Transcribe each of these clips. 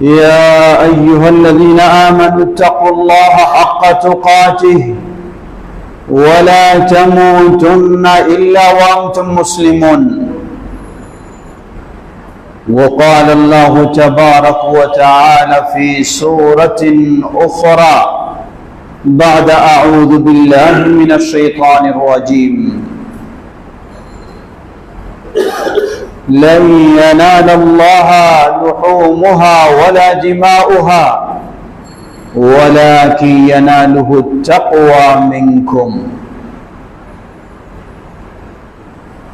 يا أيها الذين آمنوا اتقوا الله حق تقاته ولا تموتن إلا وأنتم مسلمون. وقال الله تبارك وتعالى في سورة أخرى بعد أعوذ بالله من الشيطان الرجيم. لن ينال الله لحومها ولا دماؤها ولكن يناله التقوى منكم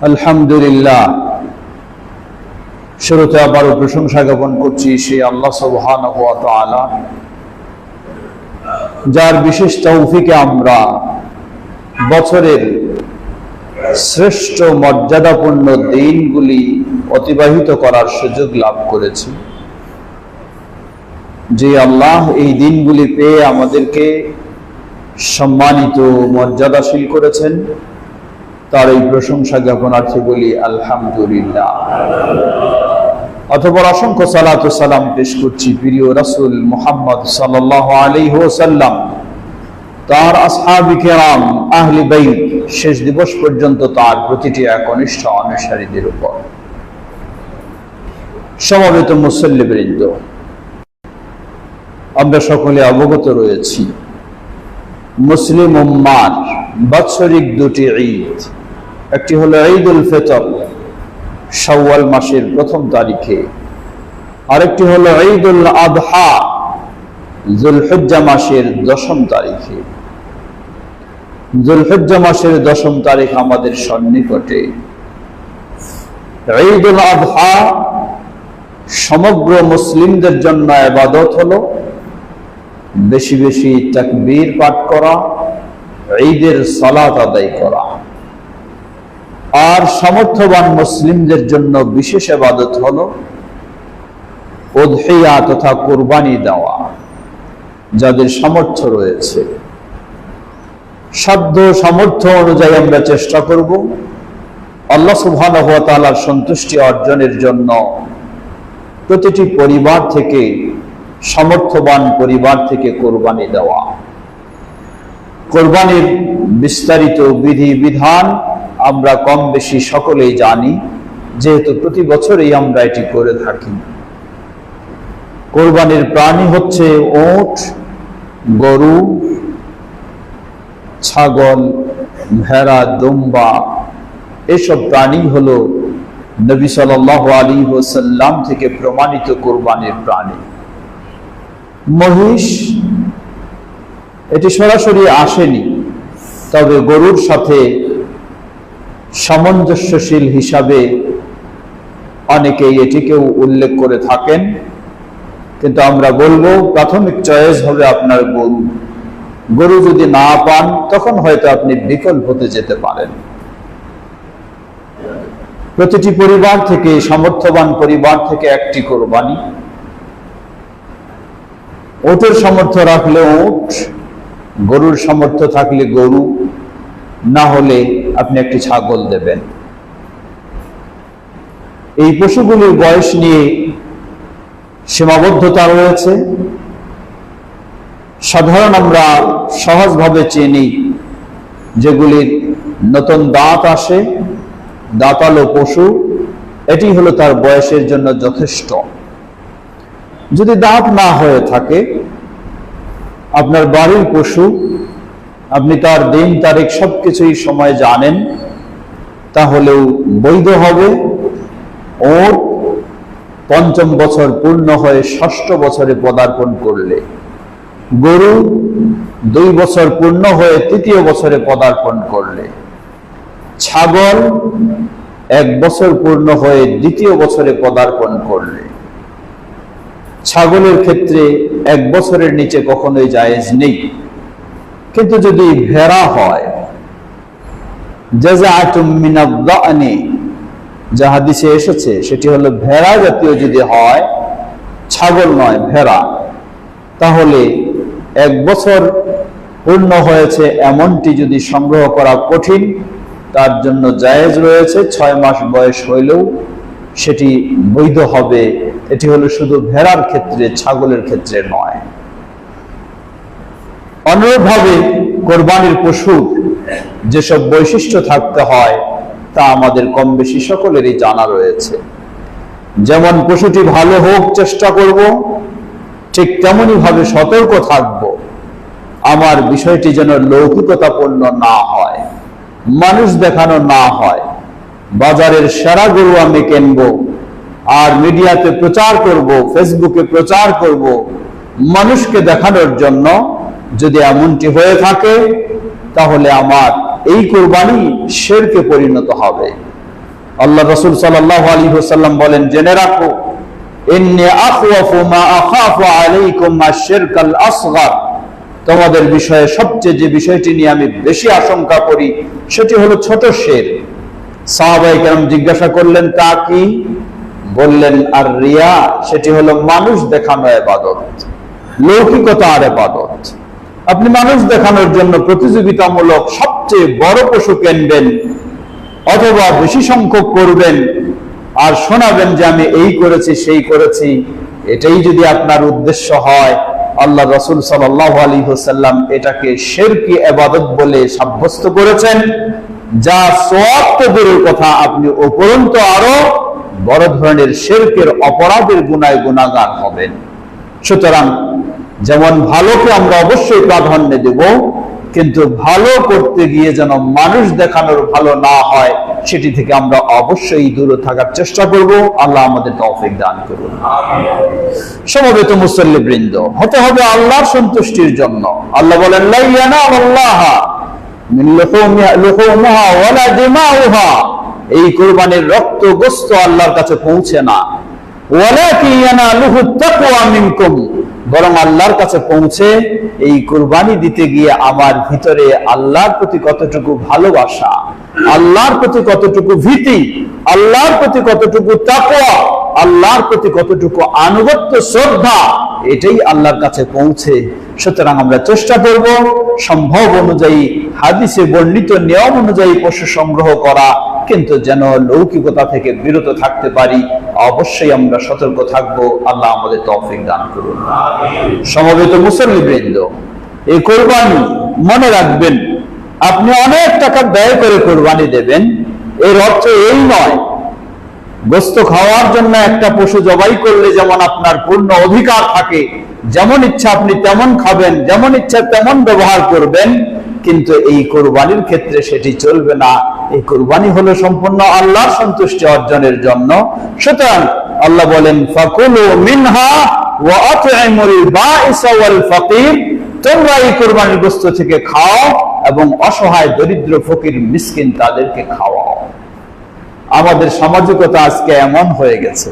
الحمد لله শুরুতে আবারও প্রশংসা জ্ঞাপন করছি সেই আল্লাহ সুবহানাহু ওয়া তাআলা যার বিশেষ তৌফিকে আমরা বছরের শ্রেষ্ঠ মর্যাদাপূর্ণ দিনগুলি অতিবাহিত করার সুযোগ লাভ করেছি। যে আল্লাহ এই দিনগুলি পেয়ে আমাদেরকে সম্মানিত, মর্যাদাশীল করেছেন, তার এই প্রশংসা জ্ঞাপনার্থে বলি, আলহামদুলিল্লাহ। অথবা অসংখ্য সালাত সালাম পেশ করছি প্রিয় রাসূল মুহাম্মদ সাল্লাল্লাহু আলাইহি ওয়াসাল্লাম। তার আসহাবি কেরাম, আহলি বাইত, শেষ দিবস পর্যন্ত তার প্রতিটি একনিষ্ঠ অনুসারীদের উপর। সমবেত মুসল্লিবৃন্দ আমরা সকলে অবগত রয়েছি। মুসলিম উম্মার বাৎসরিক দুটি ঈদ। একটি হলো ঈদ উল ফিতর, শাওয়াল মাসের প্রথম তারিখে। আরেকটি হলো ঈদ উল আদহা, জুলহজ্জা মাসের দশম তারিখে। জুলহজ্জা মাসের দশম তারিখ আমাদের সন্নিকটে। ঈদ উল আদহা সমগ্র মুসলিমদের জন্য আবাদত হলো বেশি বেশি তাকবীর পাঠ করা, ঈদের সালাত আদায় করা। আর সামর্থ্যবান মুসলিমদের জন্য বিশেষ আবাদত হলো উদহিয়া তথা কোরবানি দেওয়া, যাদের সামর্থ্য রয়েছে। সাধ্য সামর্থ্য অনুযায়ী আমরা চেষ্টা করব আল্লাহ সুবহানাহু ওয়া তাআলার সন্তুষ্টি অর্জনের জন্য প্রতিটি পরিবার থেকে সামর্থ্যবান পরিবার থেকে কোরবানি দেওয়া। কোরবানির বিস্তারিত বিধি বিধান আমরা কম বেশি সকলেই জানি, যেহেতু প্রতি বছরই আমরা এটি করে থাকি। কোরবানির প্রাণী হচ্ছে ওট, গরু, ছাগল, ভেড়া, দুম্বা, এসব প্রাণী হলো নবী সাল আলী ওসাল্লাম থেকে প্রমাণিত কোরবানির প্রাণী। মহিষ, এটি সরাসরি আসেনি, তবে গরুর সাথে সামঞ্জস্যশীল হিসাবে অনেকেই এটিকেও উল্লেখ করে থাকেন। কিন্তু আমরা বলব, প্রাথমিক চয়েস হবে আপনার গরু। গরু যদি না পান, তখন হয়তো আপনি বিকল্প হতে যেতে পারেন। প্রতিটি পরিবার থেকে সামর্থ্যবান পরিবার থেকে একটি কোরবানি। ওটের সামর্থ্য রাখলে ওট, গরুর সামর্থ্য থাকলে গরু, না হলে আপনি একটি ছাগল দেবেন। এই পশুগুলির বয়স নিয়ে সীমাবদ্ধতা রয়েছে। সাধারণ আমরা সহজভাবে চিনি যেগুলির নতুন দাঁত আসে। দাঁতালো পশু, এটি হলো তার বয়সের জন্য যথেষ্ট। যদি দাঁত না হয়ে থাকে, আপনার বাড়ির পশু, আপনি তার দিন তারিখ সবকিছুই সময় জানেন, তাহলেও বৈধ হবে। ওর পঞ্চম বছর পূর্ণ হয়ে ষষ্ঠ বছরে পদার্পণ করলে, গরু দুই বছর পূর্ণ হয়ে তৃতীয় বছরে পদার্পণ করলে ছাগল এক বছর পূর্ণ হয়ে দ্বিতীয় বছরে পদার্পণ করলে। ছাগলের ক্ষেত্রে এক বছরের নিচে কখনোই জায়েজ নেই। কিন্তু যদি ভেড়া হয় যা হাদিসে এসেছে, সেটি হলো ভেড়া জাতীয় যদি হয়, ছাগল নয়, ভেড়া, তাহলে এক বছর পূর্ণ হয়েছে এমনটি যদি সংগ্রহ করা কঠিন তার জন্য জায়েজ রয়েছে, ছয় মাস বয়স হইলেও সেটি বৈধ হবে। এটি হলো শুধু ভেড়ার ক্ষেত্রে, ছাগলের ক্ষেত্রে নয়। অনুরূপভাবে কোরবানির পশুর যেসব বৈশিষ্ট্য থাকতে হয়, তা আমাদের কম বেশি সকলেরই জানা রয়েছে। যেমন পশুটি ভালো হোক, চেষ্টা করব, ঠিক তেমনই ভাবে সতর্ক থাকব। আমার বিষয়টি যেন লৌকিকতাপূর্ণ না হয়। মানুষ দেখানো না হয়। বাজারের সেরা গরু আমি কিনবো, আর মিডিয়াতে প্রচার করব, ফেসবুকে প্রচার করব মানুষকে দেখানোর জন্য যদি এমনটি হয়ে থাকে, তাহলে আমার এই কোরবানি শেরকে পরিণত হবে। আল্লাহ রসুল সাল্লাহ আলী হোসাল্লাম বলেন, জেনে রাখো, ইন্নি আখওয়াফু মা আখাফু আলাইকুম আশ-শিরকাল আসগর। তোমাদের বিষয়ে সবচেয়ে যে বিষয়টি নিয়ে আমি বেশি আশঙ্কা করি, সেটি হলো ছোট শের। সাহাবাই কেরাম জিজ্ঞাসা করলেন, তা কি? বললেন, আর রিয়া, সেটি হলো মানুষ দেখানো এবাদত, লৌকিকতা আর এবাদত। আপনি মানুষ দেখানোর জন্য প্রতিযোগিতামূলক সবচেয়ে বড় পশু কিনবেন অথবা বেশি সংখ্যক করবেন আর শোনাবেন যে আমি এই করেছি, সেই করেছি। এটাই যদি আপনার উদ্দেশ্য হয় আল্লাহ রসুল সাল্লাহ আলী হোসাল্লাম এটাকে শেরকি এবাদত বলে সাব্যস্ত করেছেন, যা সোয়াত্ত দূরের কথা আপনি উপরন্ত আরও বড় ধরনের শেরকের অপরাধের গুনায় গুণাগার হবেন। সুতরাং যেমন ভালোকে আমরা অবশ্যই প্রাধান্য দেব কিন্তু ভালো করতে গিয়ে যেন মানুষ দেখানোর ভালো না হয় সেটি থেকে আমরা অবশ্যই দূরে থাকার চেষ্টা করব। আল্লাহ আমাদের তৌফিক দান করুন। সমবেত মুসল্লি বৃন্দ হতে হবে আল্লাহর সন্তুষ্টির জন্য। আল্লাহ বলেন এই কোরবানির রক্ত গোস্ত আল্লাহর কাছে পৌঁছে না। তাকওয়া মিনকুম। বরং আল্লাহর কাছে পৌঁছে এই কুরবানি দিতে গিয়ে আমার ভিতরে আল্লাহর প্রতি কতটুকু ভালোবাসা, আল্লাহর প্রতি কতটুকু ভীতি, আল্লাহর প্রতি কতটুকু তাকওয়া, আল্লাহর প্রতি কতটুকু আনুগত্য, শ্রদ্ধা, এটাই আল্লাহর কাছে পৌঁছে। সুতরাং আমরা চেষ্টা করব সম্ভব অনুযায়ী, হাদিসে বর্ণিত নিয়ম অনুযায়ী পশু সংগ্রহ করা কিন্তু যেন লৌকিকতা থেকে বিরত থাকতে পারি, অবশ্যই আমরা সতর্ক থাকব। আল্লাহ আমাদের তৌফিক দান করুন। সমবেত মুসল্লি বৃন্দ এই কোরবানি মনে রাখবেন, আপনি অনেক টাকা ব্যয় করে কোরবানি দেবেন। এর অর্থ এই নয়, গোস্ত খাওয়ার জন্য একটা পশু জবাই করলে যেমন আপনার পূর্ণ অধিকার থাকে, যেমন ইচ্ছা আপনি তেমন খাবেন, যেমন ইচ্ছা তেমন ব্যবহার করবেন। কিন্তু এই কোরবানির ক্ষেত্রে সেটি চলবে না। এই কোরবানি হলো সম্পূর্ণ আল্লাহর সন্তুষ্টি অর্জনের জন্য। সুতরাং আল্লাহ বলেন, ফাকুলু মিনহা তোমরা এই কোরবানির গোস্ত থেকে খাও এবং অসহায়, দরিদ্র, ফকির, মিসকিন তাদেরকে খাওয়াও। আমাদের সামাজিকতা আজকে এমন হয়ে গেছে।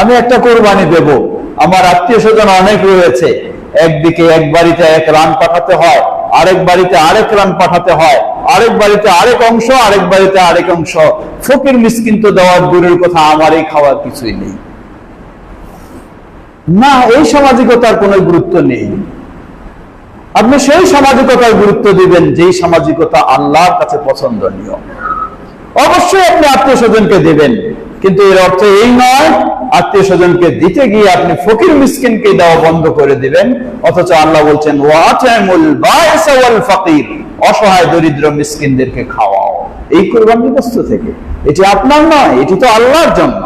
আমি একটা কোরবানি দেব। আমার আত্মীয় স্বজন অনেক রয়েছে। একদিকে এক বাড়িতে এক রান পাঠাতে হয় আরেক বাড়িতে আরেক রান পাঠাতে হয়। আরেক বাড়িতে আরেক অংশ, আরেক বাড়িতে আরেক অংশ। ফকির মিসকিন তো দেওয়ার দূরের কথা, আমার এই খাওয়ার কিছুই নেই। না, এই সামাজিকতার কোনো গুরুত্ব নেই। আপনি সেই সামাজিকতার গুরুত্ব দিবেন যেই সামাজিকতা আল্লাহর কাছে পছন্দনীয়। অবশ্যই আপনি আত্মীয় স্বজনকে দেবেন। কিন্তু এর অর্থ এই নয়, আত্মীয় স্বজনকে দিতে গিয়ে আপনি ফকির মিসকিনকে দেওয়া বন্ধ করে দিবেন। অথচ আল্লাহ বলছেন অসহায় দরিদ্র মিসকিনদেরকে খাওয়াও। এই কোরবানির বস্তু থেকে। এটি আপনার নয়, এটি তো আল্লাহর জন্য।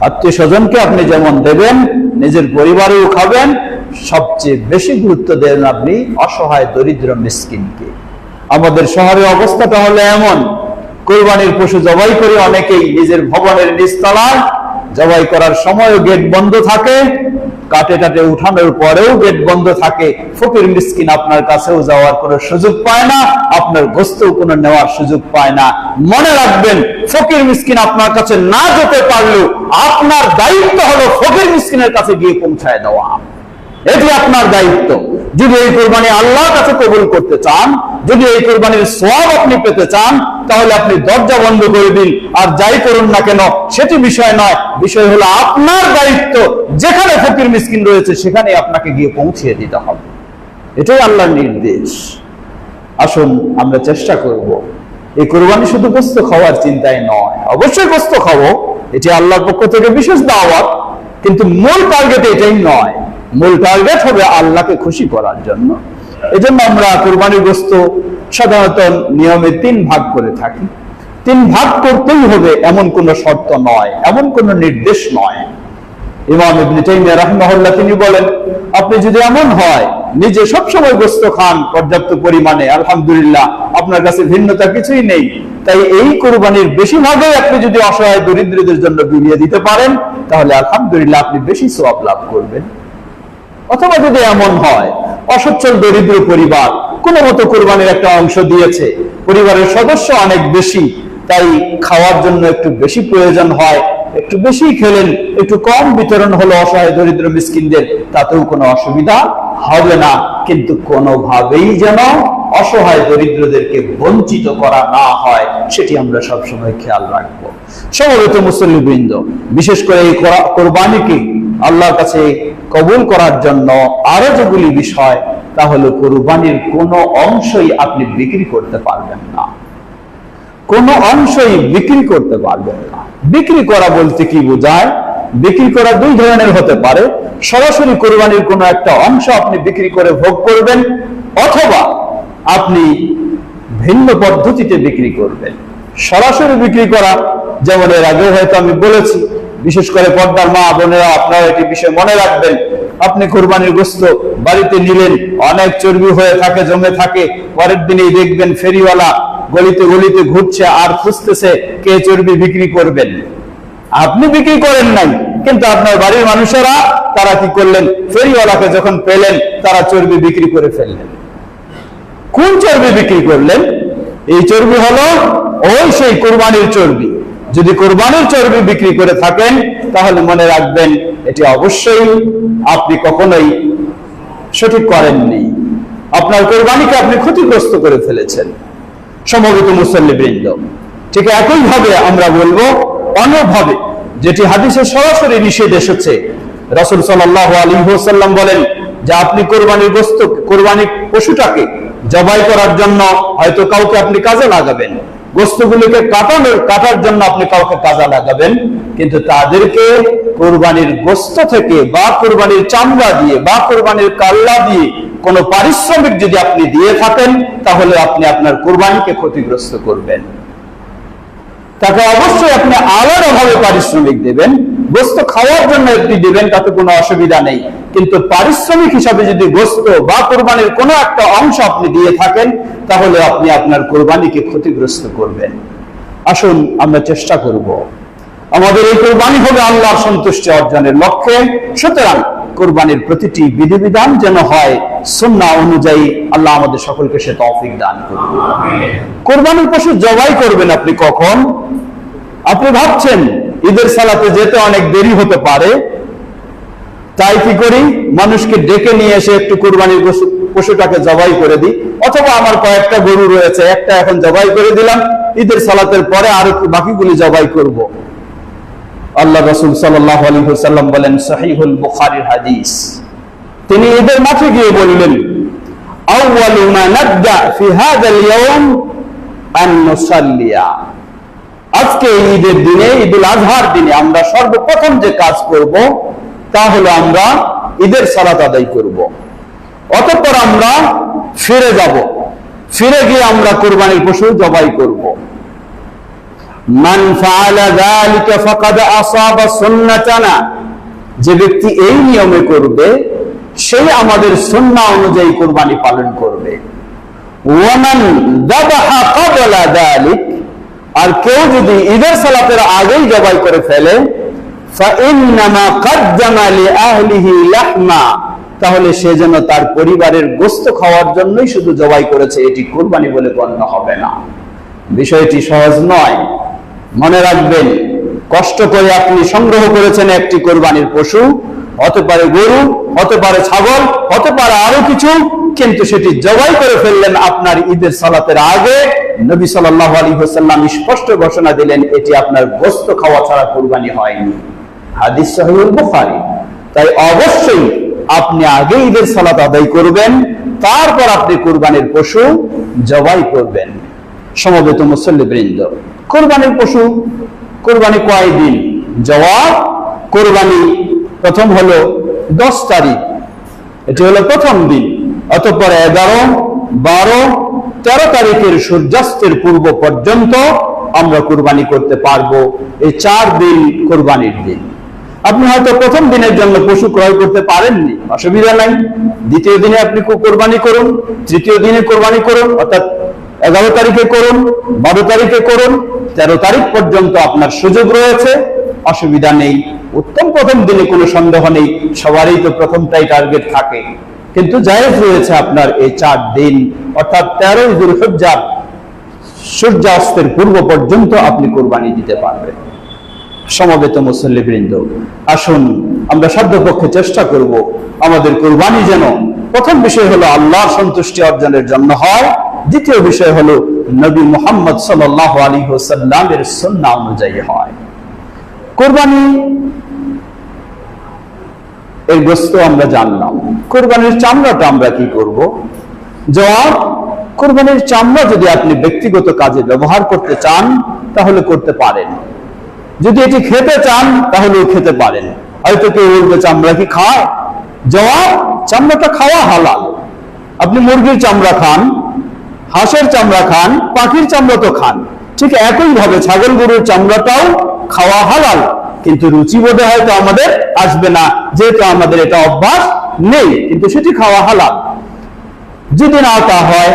আত্মীয় স্বজনকে আপনি যেমন দেবেন, নিজের পরিবারেও খাবেন, সবচেয়ে বেশি গুরুত্ব দেন আপনি অসহায় দরিদ্র মিসকিনকে। আমাদের শহরের অবস্থাটা হলো এমন। কোরবানির পশু জবাই করে অনেকেই নিজের ভবনের নিচতলায় জবাই করার সময়ও গেট বন্ধ থাকে। কাটে কাটে উঠানোর পরেও গেট বন্ধ থাকে। ফকির মিসকিন আপনার কাছেও যাওয়ার কোনো সুযোগ পায় না, আপনার গোস্তও কোনো নেওয়ার সুযোগ পায় না। মনে রাখবেন, ফকির মিসকিন আপনার কাছে না যেতে পারলেও আপনার দায়িত্ব হলো ফকির মিসকিনের কাছে গিয়ে পৌঁছায় দেওয়া। এটি আপনার দায়িত্ব। যদি এই কোরবানি আল্লাহর কাছে কবুল করতে চান, যদি এই কোরবানির সব আপনি পেতে চান, তাহলে আপনি দরজা বন্ধ করে দিন। আর যাই করুন না কেন, সেটি বিষয় নয়, বিষয় হলো আপনার দায়িত্ব। যেখানে ফকির মিসকিন রয়েছে সেখানে আপনাকে গিয়ে পৌঁছিয়ে দিতে হবে। এটাই আল্লাহর নির্দেশ। আসুন, আমরা চেষ্টা করব। এই কোরবানি শুধু গোস্ত খাওয়ার চিন্তায় নয়। অবশ্যই গোস্ত খাব। এটি আল্লাহর পক্ষ থেকে বিশেষ দাওয়াত, কিন্তু মূল টার্গেট এটাই নয়। মূল টার্গেট হবে আল্লাহকে খুশি করার জন্য। এজন্য আমরা কোরবানির গোস্ত সাধারণত নিয়মে তিন ভাগ করে থাকি। তিন ভাগ করতেই হবে এমন কোনো শর্ত নয়, এমন কোনো নির্দেশ নয়। ইমাম ইবনে তিনি বলেন, আপনি যদি এমন হয়, নিজে সব সময় গোস্ত খান, পর্যাপ্ত পরিমাণে, আলহামদুলিল্লাহ, আপনার কাছে ভিন্নতা কিছুই নেই। তাই এই কোরবানির বেশিরভাগই আপনি যদি অসহায়, দরিদ্রদের জন্য বিলিয়ে দিতে পারেন, তাহলে আলহামদুলিল্লাহ আপনি বেশি সওয়াব লাভ করবেন। অথবা যদি এমন হয়, অসচ্ছল দরিদ্র পরিবার কোনো মতো কোরবানির একটা অংশ দিয়েছে, পরিবারের সদস্য অনেক বেশি, তাই খাওয়ার জন্য একটু বেশি প্রয়োজন হয়, একটু বেশি খেলেন, একটু কম বিতরণ হলো অসহায় দরিদ্র মিসকিনদের, তাতেও কোনো অসুবিধা হবে না। কিন্তু কোনোভাবেই যেন অসহায় দরিদ্রদেরকে বঞ্চিত করা না হয়, সেটি আমরা সবসময় খেয়াল রাখব। সমবেত মুসল্লিবৃন্দ, বিশেষ করে এই কোরবানিকে আল্লাহর কাছে কবুল করার জন্য আরও যেগুলি বিষয়, তা হলো কোরবানির কোনো অংশই আপনি বিক্রি করতে পারবেন না। কোনো অংশই বিক্রি করতে পারবেন না। বিক্রি করা বলতে কি বোঝায়? বিক্রি করা দুই ধরনের হতে পারে। সরাসরি কোরবানির কোনো একটা অংশ আপনি বিক্রি করে ভোগ করবেন, অথবা আপনি ভিন্ন পদ্ধতিতে বিক্রি করবেন। সরাসরি বিক্রি করা, যেমন এর আগে হয়তো আমি বলেছি বিশেষ করে পর্দার মা বোনেরা, আপনারা এটি বিষয় মনে রাখবেন। আপনি কোরবানির গোস্ত বাড়িতে নিলেন, অনেক চর্বি হয়ে থাকে, জমে থাকে, পরের দিনেই দেখবেন ফেরিওয়ালা গলিতে গলিতে ঘুরছে আর খুঁজতেছে কে চর্বি বিক্রি করবেন। আপনি বিক্রি করেন নাই, কিন্তু আপনার বাড়ির মানুষেরা তারা কি করলেন? ফেরিওয়ালাকে যখন পেলেন, তারা চর্বি বিক্রি করে ফেললেন। কোন চর্বি বিক্রি করলেন? এই চর্বি হলো, ওই সেই কোরবানির চর্বি। যদি কোরবানির চর্বি বিক্রি করে থাকেন, তাহলে মনে রাখবেন এটি অবশ্যই আপনি কখনোই সঠিক করেননি। আপনার কোরবানিকে আপনি ক্ষতিগ্রস্ত করে ফেলেছেন সমবেত মুসল্লিবৃন্দ। ঠিক একইভাবে আমরা বলব, অন্যভাবে যেটি হাদিসে সরাসরি নিষেধ এসেছে, রসুল সাল্লাহ আলী সাল্লাম বলেন, যে আপনি কোরবানির বস্তু কোরবানি পশুটাকে জবাই করার জন্য হয়তো কাউকে আপনি কাজে লাগাবেন। গোস্তগুলিকে কাটানোর কাটার জন্য আপনি কাউকে কাজে লাগাবেন, কিন্তু তাদেরকে কোরবানির গোস্ত থেকে বা কোরবানির চামড়া দিয়ে বা কোরবানির কাল্লা দিয়ে কোনো পারিশ্রমিক যদি আপনি দিয়ে থাকেন, তাহলে আপনি আপনার কোরবানিকে ক্ষতিগ্রস্ত করবেন। তাকে অবশ্যই আপনি আলাদাভাবে পারিশ্রমিক দেবেন, গোস্ত খাওয়ার জন্য একটি দেবেন, তাতে কোনো অসুবিধা নেই। কিন্তু পারিশ্রমিক হিসাবে যদি গোস্ত বা কোরবানির কোনো একটা অংশ আপনি দিয়ে থাকেন, তাহলে আপনি আপনার কোরবানিকে ক্ষতিগ্রস্ত করবেন। আসুন আমরা চেষ্টা করব। আমাদের এই কোরবানি হবে আল্লাহর সন্তুষ্টি অর্জনের লক্ষ্যে। সুতরাং কোরবানির প্রতিটি বিধিবিধান যেন হয় সুন্না অনুযায়ী আল্লাহ আমাদের সকলকে সে তৌফিক দান করুন। কোরবানির পশু জবাই করবেন আপনি কখন? আপনি ভাবছেন, ঈদের সালাতে যেতে অনেক দেরি হতে পারে তাই কি করি? মানুষকে ডেকে নিয়ে এসে একটু কোরবানির পশুটাকে জবাই করে দিই। অথবা আমার কয়েকটা গরু রয়েছে, একটা এখন জবাই করে দিলাম। ঈদের সালাতের পরে আরও একটু বাকিগুলি জবাই করব। আল্লাহ রসুল সাল্লাম বলেন হাদিস। তিনি ঈদের মাঠে গিয়ে বললেন আজকে ঈদের দিনে, ঈদুল আজহার দিনে আমরা সর্বপ্রথম যে কাজ করব তা হলো আমরা ঈদের সালাত আদায় করব। অতঃপর আমরা ফিরে যাব। ফিরে গিয়ে আমরা কোরবানির পশু জবাই করব। যে ব্যক্তি এই নিয়মে করবে সেই আমাদের সুন্নাহ অনুযায়ী কোরবানি পালন করবে। আর কেউ যদি ঈদের সালাতের আগেই জবাই করে ফেলে তাহলে সে যেন তার পরিবারের গোস্ত খাওয়ার জন্যই শুধু জবাই করেছে, এটি কোরবানি বলে গণ্য হবে না। বিষয়টি সহজ নয়। মনে রাখবেন, কষ্ট করে আপনি সংগ্রহ করেছেন একটি কোরবানির পশু, হতে পারে গরু, হতে পারে ছাগল, হতে পারে আরও কিছু, কিন্তু সেটি জবাই করে ফেললেন আপনার ঈদের সালাতের আগে। নবী হোসাল্লাম স্পষ্ট ঘোষণা দিলেন, এটি আপনার গোস্ত খাওয়া ছাড়া কোরবানি হয়নি। হাদিস সাহিউল বুখারী। তাই অবশ্যই আপনি আগে ঈদের সালাত আদায় করবেন, তারপর আপনি কোরবানির পশু জবাই করবেন। সমবেত মুসল্লিবৃন্দ, কোরবানির পশু, কোরবানি কয় দিন? জবাব, কোরবানি প্রথম হলো দশ তারিখ। এটি হলো প্রথম দিন, অতঃপর এগারো, বারো, তেরো তারিখের সূর্যাস্তের পূর্ব পর্যন্ত আমরা কোরবানি করতে পারব। এই চার দিন কোরবানির দিন। আপনি হয়তো প্রথম দিনের জন্য পশু ক্রয় করতে পারেননি। অসুবিধা নাই। দ্বিতীয় দিনে আপনি কোরবানি করুন, তৃতীয় দিনে কোরবানি করুন, অর্থাৎ এগারো তারিখে করুন, বারো তারিখে করুন, তেরো তারিখ পর্যন্ত আপনার সুযোগ রয়েছে। অসুবিধা নেই। উত্তম প্রথম দিনে কোনো সন্দেহ নেই। সবারই তো প্রথমটাই টার্গেট থাকে। কিন্তু জায়েজ রয়েছে আপনার এই চার দিন, অর্থাৎ তেরোই দুর্হজ্জার সূর্যাস্তের পূর্ব পর্যন্ত আপনি কোরবানি দিতে পারবেন। সমবেত মুসল্লিবৃন্দ, আসুন আমরা সাধ্যপক্ষে চেষ্টা করব আমাদের কোরবানি যেন প্রথম বিষয় হলো আল্লাহর সন্তুষ্টি অর্জনের জন্য হয়, দ্বিতীয় বিষয় হলো নবী মুহাম্মদ সাল্লাল্লাহু আলাইহি ওয়াসাল্লামের সুন্নাহ অনুযায়ী হয়। কোরবানি, এর গোস্ত আমরা জানলাম। কোরবানির চামড়াটা আমরা কি করব? জবাব কোরবানির চামড়া যদি আপনি ব্যক্তিগত কাজে ব্যবহার করতে চান, তাহলে করতে পারেন। যদি এটি খেতে চান তাহলেও খেতে পারেন হয়তো কেউ বলবে, চামড়া কি খায়? জবাব, চামড়াটা খাওয়া হালাল। আপনি মুরগির চামড়া খান, হাঁসের চামড়া খান, পাখির চামড়া তো খান। ঠিক একই ভাবে ছাগল গরুর চামড়াটাও খাওয়া হালাল। কিন্তু রুচি বোধে হয়তো আমাদের আসবে না, যেহেতু আমাদের এটা অভ্যাস নেই, কিন্তু সেটি খাওয়া হালাল। যদি না তা হয়,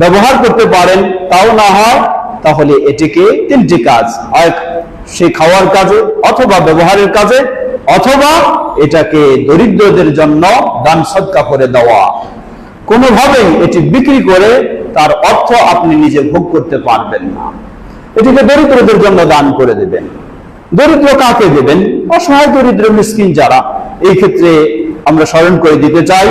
ব্যবহার করতে পারেন, তাও না হয়, তাহলে এটিকে তিনটি কাজ। হয় সে খাওয়ার কাজে অথবা ব্যবহারের কাজে অথবা এটাকে দরিদ্রদের জন্য দান সৎকা করে দেওয়া। কোনোভাবেই এটি বিক্রি করে তার অর্থ আপনি নিজে ভোগ করতে পারবেন না। এটিকে দরিদ্রদের জন্য দান করে দেবেন। দরিদ্র কাকে দেবেন? অসহায় দরিদ্র মিসকিন যারা। এই ক্ষেত্রে আমরা স্মরণ করে দিতে চাই,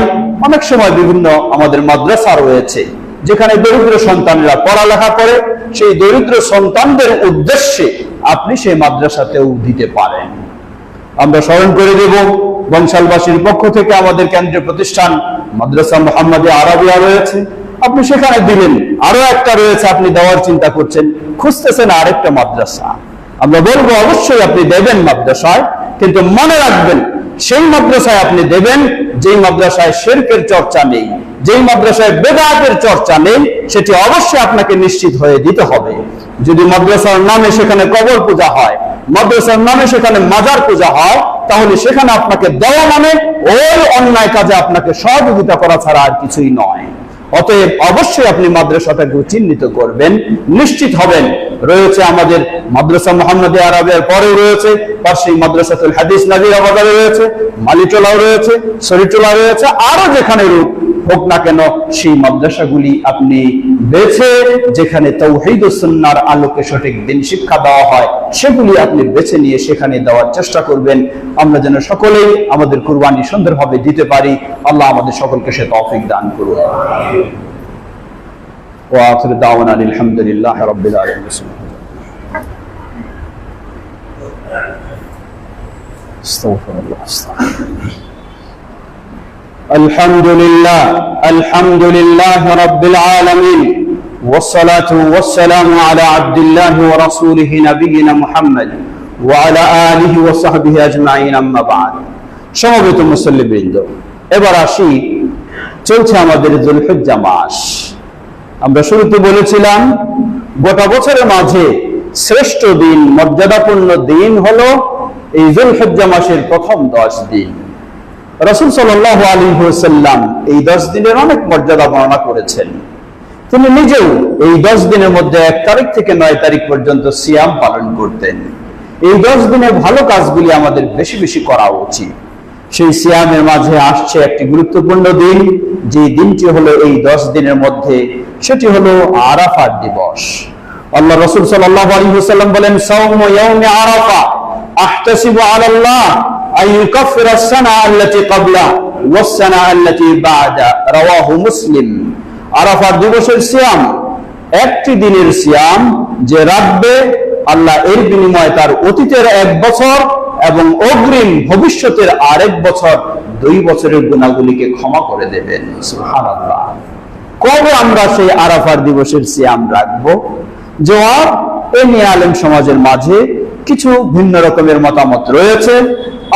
অনেক সময় বিভিন্ন আমাদের মাদ্রাসা রয়েছে, যেখানে দরিদ্র সন্তানরা পড়ালেখা করে, সেই দরিদ্র সন্তানদের উদ্দেশ্যে আপনি সেই মাদ্রাসাতেও দিতে পারেন। আমরা স্মরণ করে দেব, বংশালবাসীর পক্ষ থেকে আমাদের কেন্দ্রীয় প্রতিষ্ঠান মাদ্রাসা মোহাম্মদে আরবিয়া রয়েছে। আপনি সেখানে দিলেন, আরও একটা রয়েছে আপনি দেওয়ার চিন্তা করছেন, খুঁজতেছেন আরেকটা মাদ্রাসা। আমরা বলব, অবশ্যই আপনি দেবেন মাদ্রাসায়, কিন্তু মনে রাখবেন, সেই মাদ্রাসায় আপনি দেবেন, যেই মাদ্রাসায় শেরকের চর্চা নেই। যেই মাদ্রাসায় বেদাতের চর্চা নেই, সেটি অবশ্যই আপনাকে নিশ্চিত হয়ে দিতে হবে। যদি মাদ্রাসার নামে সেখানে কবর পূজা হয়, মাদ্রাসার নামে সেখানে মাজার পূজা হয়, তাহলে সেখানে আপনাকে দেওয়া মানে ওই অন্যায় কাজে আপনাকে সহযোগিতা করা ছাড়া আর কিছুই নয়। অতএব অবশ্যই আপনি মাদ্রাসাটাকে চিহ্নিত করবেন, নিশ্চিত হবেন। রয়েছে আমাদের মাদ্রাসা মোহাম্মদে আরবের পরে রয়েছে পার্শ্বিক মাদ্রাসাতুল হাদিস নাজিরাবাদে রয়েছে, মালিটোলাও রয়েছে শরীটোলা রয়েছে, আরও যেখানে রূপ হোক না কেন সেই মাদ্রাসাগুলি আপনি বেছে যেখানে তৌহিদ ও সুন্নাহর আলোকে সঠিক দিন শিক্ষা দেওয়া হয় সেগুলি আপনি বেছে নিয়ে সেখানে দেওয়ার চেষ্টা করবেন আমরা যেন সকলেই আমাদের কুরবানি সুন্দরভাবে দিতে পারি আল্লাহ আমাদের সকলকে সে তৌফিক দান করুন وآخر دعوانا الحمد لله رب العالمين استغفر الله استغفر الحمد لله الحمد لله رب العالمين والصلاة والسلام على عبد الله ورسوله نبينا محمد وعلى آله وصحبه أجمعين أما بعد সমবেত মুসল্লিবৃন্দ এবার আসি চলছে আমাদের জুলহজ্জা মাস আমরা শুরুতে বলেছিলাম গোটা বছরের মাঝে শ্রেষ্ঠ দিন মর্যাদাপূর্ণ দিন হলো এই জুলহজ্জা মাসের প্রথম দশ দিন রসুল সাল্লাহ আলী সাল্লাম এই দশ দিনের অনেক মর্যাদা বর্ণনা করেছেন। তিনি নিজেও এই দশ দিনের মধ্যে এক তারিখ থেকে নয় তারিখ পর্যন্ত সিয়াম পালন করতেন। এই দশ দিনের ভালো কাজগুলি আমাদের বেশি বেশি করা উচিত। সেই সিয়ামের মাঝে আসছে একটি গুরুত্বপূর্ণ দিন, যে দিনটি হলো এই দশ দিনের মধ্যে, সেটি হলো আরাফার দিবস। আল্লাহ রসুল সাল্লাহ আলী সাল্লাম বলেন সৌম আরাফা, আহতাসিবু আলাল্লাহ। أن يكفر السنة التي قبله والسنة التي بعده رواه مسلم আরাফার দিবসের সিয়াম একটি দিনের সিয়াম যে রাখবে আল্লাহ এর বিনিময়ে তার অতীতের এক বছর এবং অগ্রিম ভবিষ্যতের আরেক বছর দুই বছরের গুণাগুলিকে ক্ষমা করে দেবেন সুবহানাল্লাহ কবে আমরা সেই আরাফার দিবসের সিয়াম রাখবো জবাব এ নিয়ে আলেম সমাজের মাঝে কিছু ভিন্ন রকমের মতামত রয়েছে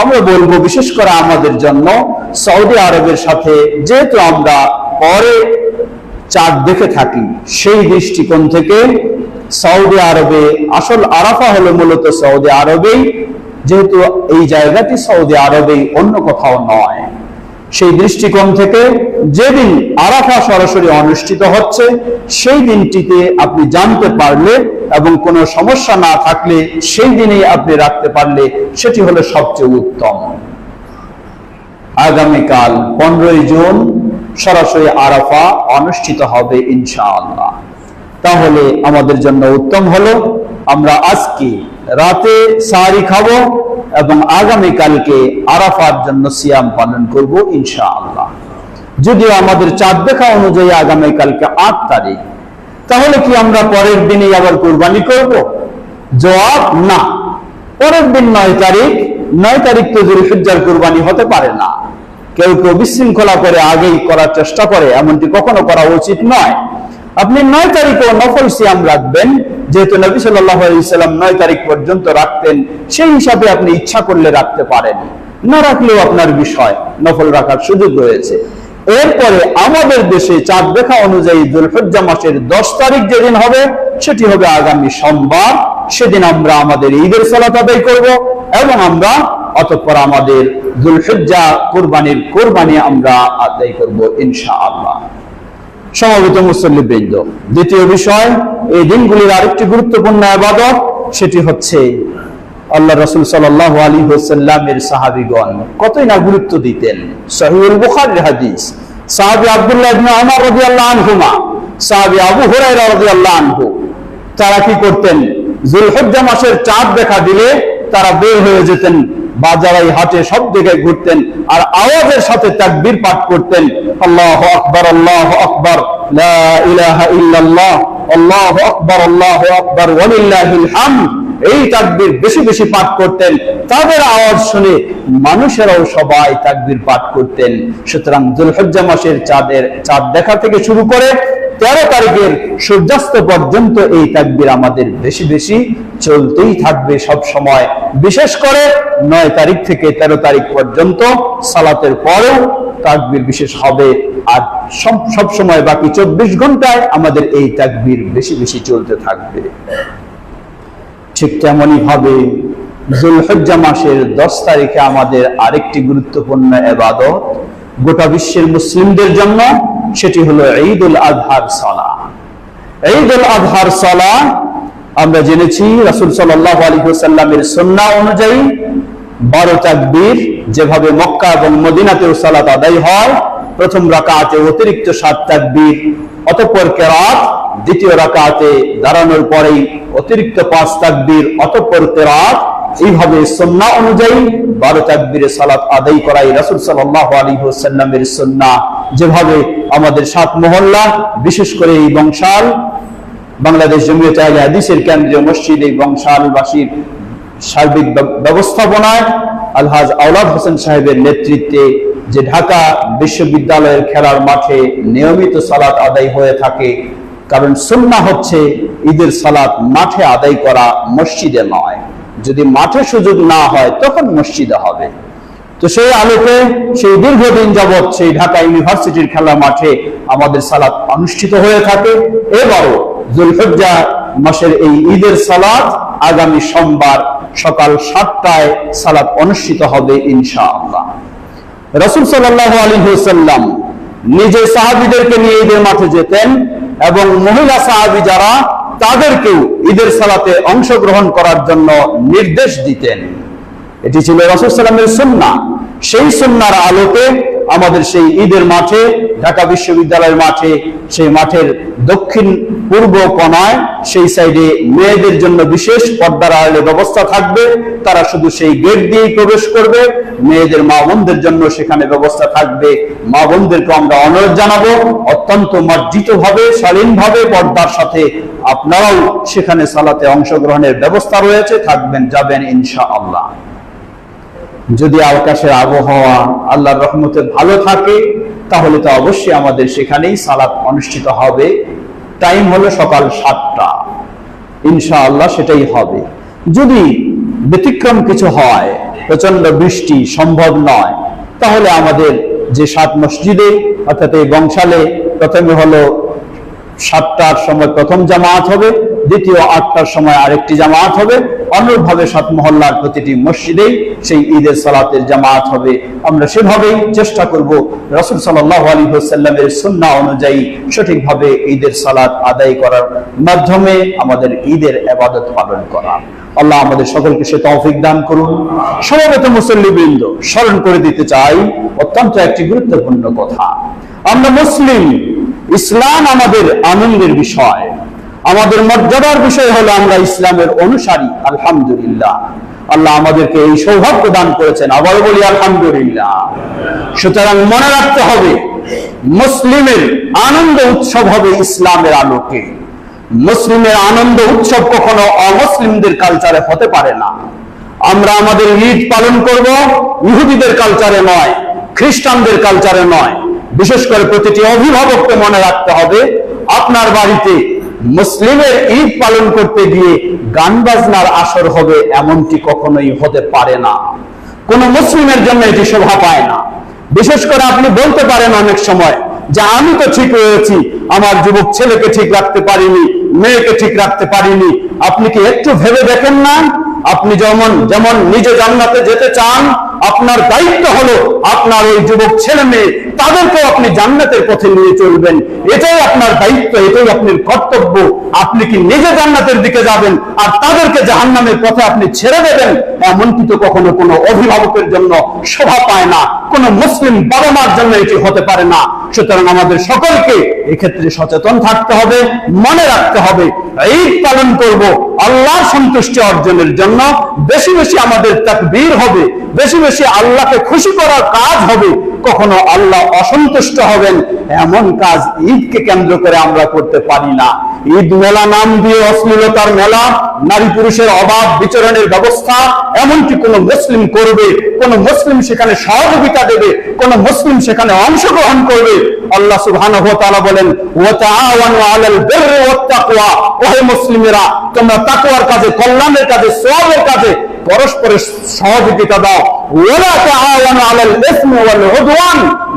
আমরা বলব বিশেষ করে আমাদের জন্য সৌদি আরবের সাথে, যেহেতু আমরা পরে চাঁদ দেখে থাকি, সেই দৃষ্টিকোণ থেকে সৌদি আরবে, আসল আরাফা হলো মূলত সৌদি আরবেই, যেহেতু এই জায়গাটি সৌদি আরবেই, অন্য কোথাও নয়। সেই দৃষ্টিকোণ থেকে যেদিন আরাফা সরাসরি অনুষ্ঠিত হচ্ছে, সেই দিনটিতে আপনি জানতে পারলে এবং কোনো সমস্যা না থাকলে সেই দিনেই আপনি রাখতে পারলে সেটি হলো সবচেয়ে উত্তম। আগামীকাল পনেরোই জুন সরাসরি আরাফা অনুষ্ঠিত হবে ইনশাআল্লাহ। তাহলে আমাদের জন্য উত্তম হলো আমরা আজকে রাতে সারি খাব এবং আগামীকালকে আরাফার জন্য সিয়াম পালন করব ইনশাআল্লাহ। যদিও আমাদের চাঁদ দেখা অনুযায়ী আগামীকালকে আট তারিখ, তাহলে কি আমরা পরের দিনে আবার কোরবানি করব? জবাব, না। পরের দিন নয় তারিখ নয় তারিখ তো জুলহিজ্জার কোরবানি হতে পারে না। কেউ কেউ বিশৃঙ্খলা করে আগেই করার চেষ্টা করে, এমনটি কখনো করা উচিত নয়। আপনি নয় তারিখও নফল সিয়াম রাখবেন। যেহেতু নবী সাল্লাম নয় তারিখ পর্যন্ত রাখতেন, সেই হিসাবে আপনি ইচ্ছা করলে রাখতে পারেন। না রাখলেও আপনার বিষয়, নফল রাখার সুযোগ রয়েছে। এরপরে আমাদের দেশে চাঁদ দেখা অনুযায়ী দুলহজ্জা মাসের দশ তারিখ যেদিন হবে, সেটি হবে আগামী সোমবার। সেদিন আমরা আমাদের ঈদের সালাত আদায় করব এবং আমরা অতঃপর আমাদের দুলহজ্জা কোরবানির কোরবানি আমরা আদায় করব, ইনশাআল্লাহ। সমবেত মুসল্লিবৃন্দ দ্বিতীয় বিষয়, এই দিনগুলির আরেকটি গুরুত্বপূর্ণ আবাদত সেটি হচ্ছে আল্লাহ রসুল সাল্লাহ আলী হোসাল্লামের সাহাবিগণ কতই না গুরুত্ব দিতেন। সহিউল বুখার হাদিস, সাহাবি আব্দুল্লাহ ইবনে ওমর রাদিয়াল্লাহু আনহুমা, সাহাবি আবু হুরায়রা রাদিয়াল্লাহু আনহু, তারা কি করতেন? জুলহজ্জা মাসের চাঁদ দেখা দিলে তারা বের হয়ে যেতেন বাজারাই হাটে সব জায়গায় ঘুরতেন আর আওয়াজের সাথে পাঠ করতেন। আল্লাহ আকবার আল্লাহ আকবার আল্লাহ আকবার আল্লাহ আকবার এই তাকবীর বেশি বেশি পাঠ করতেন। তাদের আওয়াজ শুনে মানুষেরাও সবাই তাকবীর পাঠ করতেন। সুতরাং দুলহজ্জা মাসের চাঁদের চাঁদ দেখা থেকে শুরু করে তেরো তারিখের সূর্যাস্ত পর্যন্ত এই তাকবির আমাদের বেশি বেশি চলতেই থাকবে সব সময়। বিশেষ করে নয় তারিখ থেকে তেরো তারিখ পর্যন্ত সালাতের পরেও তাকবির বিশেষ হবে। আর সব সময় বাকি চব্বিশ ঘন্টায় আমাদের এই তাকবির বেশি বেশি চলতে থাকবে। ঠিক তেমনই ভাবে জুলহজ্জা মাসের দশ তারিখে আমাদের আরেকটি গুরুত্বপূর্ণ এবাদত। গোটা বিশ্বের মুসলিমদের জন্য সেটি হলো ঈদ উল আজহার সলা। ঈদ উল আজহার সলা আমরা জেনেছি রাসুল সাল্লাহ আলী সাল্লামের সন্না অনুযায়ী বারো তাকবীর যেভাবে মক্কা এবং মদিনাতেও সালাত আদায় হয়, প্রথম রাকাতে অতিরিক্ত সাত তাকবীর, অতঃপর কেরাত, দ্বিতীয় রাকাতে দাঁড়ানোর পরেই অতিরিক্ত পাঁচ তাকবীর, অতঃপর কেরাত এইভাবে সন্না অনুযায়ী বারো তাকবীরে সালাত আদায় করাই রাসুল সাল্লাহ আলী সাল্লামের সন্না। যেভাবে আমাদের সাত মহল্লা, বিশেষ করে এই বংশাল, বাংলাদেশ জমিয়ত আলী হাদিসের কেন্দ্রীয় মসজিদ, এই বংশালবাসীর সার্বিক ব্যবস্থাপনায় আলহাজ আওলাদ হোসেন সাহেবের নেতৃত্বে যে ঢাকা বিশ্ববিদ্যালয়ের খেলার মাঠে নিয়মিত সালাত আদায় হয়ে থাকে, কারণ সুন্না হচ্ছে ঈদের সালাত মাঠে আদায় করা মসজিদে নয়। যদি মাঠে সুযোগ না হয়, তখন মসজিদে হবে। তো সেই আলোকে, সেই দীর্ঘদিন যাবৎ সেই ঢাকা ইউনিভার্সিটির খেলা মাঠে আমাদের সালাত অনুষ্ঠিত হয়ে থাকে। এবারও জুলহজ্জা মাসের এই ঈদের সালাত আগামী সোমবার সকাল সাতটায় সালাত অনুষ্ঠিত হবে ইনশাআল্লাহ। রসুল সাল্লাহ আলী সাল্লাম নিজে সাহাবিদেরকে নিয়ে ঈদের মাঠে যেতেন এবং মহিলা সাহাবি যারা তাদেরকেও ঈদের সালাতে অংশগ্রহণ করার জন্য নির্দেশ দিতেন। এটি ছিল রসুল সাল্লামের সন্না সেই সন্ন্যার আলোকে আমাদের সেই ঈদের মাঠে, ঢাকা বিশ্ববিদ্যালয়ের মাঠে, সেই মাঠের দক্ষিণ পূর্ব কোনায় সেই সাইডে মেয়েদের জন্য বিশেষ পর্দার আড়ালে ব্যবস্থা থাকবে। তারা শুধু সেই গেট দিয়েই প্রবেশ করবে। মেয়েদের, মা বোনদের জন্য সেখানে ব্যবস্থা থাকবে। মা বোনদেরকে আমরা অনুরোধ জানাব। অত্যন্ত মার্জিত ভাবে শালীন ভাবে পর্দার সাথে আপনারাও সেখানে সালাতে অংশগ্রহণের ব্যবস্থা রয়েছে। থাকবেন, যাবেন ইনশা আল্লাহ যদি আকাশের আবহাওয়া আল্লাহর রহমতে ভালো থাকে, তাহলে তো অবশ্যই আমাদের সেখানেই সালাত অনুষ্ঠিত হবে। টাইম হলো সকাল সাতটা। ইনশাআল্লাহ সেটাই হবে। যদি ব্যতিক্রম কিছু হয় প্রচণ্ড বৃষ্টি সম্ভব নয়, তাহলে আমাদের যে সাত মসজিদে, অর্থাৎ এই বংশালে, প্রথমে হলো সাতটার সময় প্রথম জামাত হবে, দ্বিতীয় আটটার সময় আরেকটি জামাত হবে অনুরূপভাবে সাত মহল্লার প্রতিটি মসজিদেই সেই ঈদের সালাতের জামাত হবে। আমরা সেভাবেই চেষ্টা করব রসুল সাল্লাহ আলী সাল্লামের সুন্না অনুযায়ী সঠিকভাবে ঈদের সালাত আদায় করার মাধ্যমে আমাদের ঈদের আবাদত পালন করা। আল্লাহ আমাদের সকলকে সে তৌফিক দান করুন। সমবেত মুসল্লিবৃন্দ, স্মরণ করে দিতে চাই, অত্যন্ত একটি গুরুত্বপূর্ণ কথা। আমরা মুসলিম, ইসলাম আমাদের আনন্দের বিষয়। আমাদের মর্যাদার বিষয় হলো আমরা ইসলামের অনুসারী, আলহামদুলিল্লাহ। আল্লাহ আমাদেরকে এই সৌভাগ্য দান করেছেন। আবার বলি, আলহামদুলিল্লাহ। সুতরাং মনে রাখতে হবে, মুসলিমের আনন্দ উৎসব হবে ইসলামের আলোকে। মুসলিমের আনন্দ উৎসব কখনো অমুসলিমদের কালচারে হতে পারে না। আমরা আমাদের ঈদ পালন করব, ইহুদিদের কালচারে নয়, খ্রিস্টানদের কালচারে নয়। বিশেষ করে প্রতিটি অভিভাবককে মনে রাখতে হবে, আপনার বাড়িতে মুসলিমের ঈদ পালন করতে গিয়ে গান বাজনার আসর হবে এমনটি কখনোই হতে পারে না। কোন মুসলিমের জন্য এটি শোভা পায় না। বিশেষ করে আপনি বলতে পারেন অনেক সময় যে, আমি তো ঠিক রয়েছি, আমার যুবক ছেলেকে ঠিক রাখতে পারিনি, মেয়েকে ঠিক রাখতে পারিনি। আপনি কি একটু ভেবে দেখেন না? আপনি যেমন যেমন নিজে জান্নাতে যেতে চান আপনার দায়িত্ব হলো আপনার ওই যুবক ছেলে মেয়ে, তাদেরকেও আপনি জান্নাতের পথে নিয়ে চলবেন। এটাই আপনার দায়িত্ব, এটাই আপনার কর্তব্য। আপনি কি নিজে জান্নাতের দিকে যাবেন আর তাদেরকে জাহান্নামের পথে আপনি ছেড়ে দেবেন? এমনকি তো কখনো কোনো অভিভাবকের জন্য শোভা পায় না, কোন মুসলিম বাবা মার জন্য এটি হতে পারে না। সুতরাং আমাদের সকলকে এক্ষেত্রে সচেতন থাকতে হবে, মনে রাখতে হবে, ঈদ পালন করব, আল্লাহর সন্তুষ্টি অর্জনের জন্য। বেশি বেশি আমাদের তাকবীর হবে বেশি বেশি আল্লাহকে খুশি করার কাজ হবে, কখনো আল্লাহ অসন্তুষ্ট হবেন। এমন কাজ ঈদকে কেন্দ্র করে আমরা করতে পারি না। ঈদ মেলা নাম দিয়ে অশ্লীলতার মেলা, নারী পুরুষের অবাধ বিচরণের ব্যবস্থা, এমনকি কোন মুসলিম করবে, কোন মুসলিম সেখানে সহযোগিতা দেবে, কোন মুসলিম সেখানে অংশগ্রহণ করবে। আল্লাহ সুবহানাহু ওয়া বলেন মুসলিমেরা, তোমরা তাকওয়ার কাজে, কল্যাণের কাজে, সওয়াবের কাজে পরস্পরের সহযোগিতা দাও।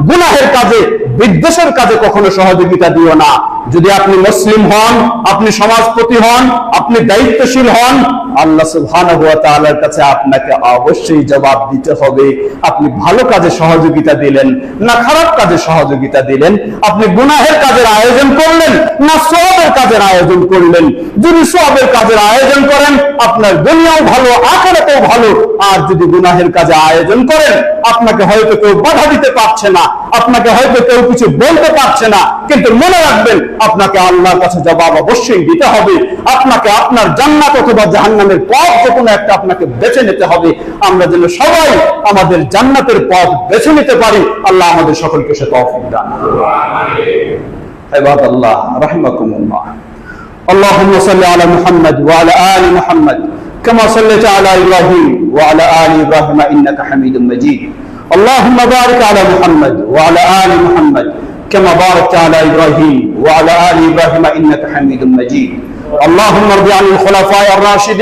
গুনাহের কাজে বিদ্বেষের কাজে কখনো সহযোগিতা দিও না। যদি আপনি মুসলিম হন, আপনি সমাজপতি হন, আপনি দায়িত্বশীল হন, আল্লাহ তাআলার কাছে আপনাকে অবশ্যই জবাব দিতে হবে। আপনি ভালো কাজে সহযোগিতা দিলেন, না খারাপ কাজে সহযোগিতা দিলেন, আপনি গুনাহের কাজের আয়োজন করলেন, না সওয়াবের কাজের আয়োজন করলেন। যদি সওয়াবের কাজের আয়োজন করেন, আপনার দুনিয়াও ভালো, আখিরাতেও ভালো। আর যদি গুনাহের কাজে আয়োজন করেন, আপনাকে হয়তো কেউ বাধা দিতে পারছে না, আপনাকে হয়তো কেউ কিছু বলতে পারছে না, কিন্তু মনে রাখবেন আপনাকে আল্লাহর কাছে জবাব অবশ্যই দিতে হবে আপনাকে আপনার জান্নাত অথবা জাহান্নামের পথ যে কোনো একটা আপনাকে বেছে নিতে হবে আমরা যেন সবাই আমাদের জান্নাতের পথ বেছে নিতে পারি আল্লাহ আমাদের সকলকে সে তৌফিক দান عباد الله رحمكم الله اللهم صل على محمد وعلى آل محمد كما صليت على إبراهيم وعلى آل إبراهيم إنك حميد مجيد اللهم بارك على محمد وعلى آل محمد كما باركت على إبراهيم وعلى آل إبراهيم إنك حميد مجيد. اللهم ارض عن الخلفاء الراشدين.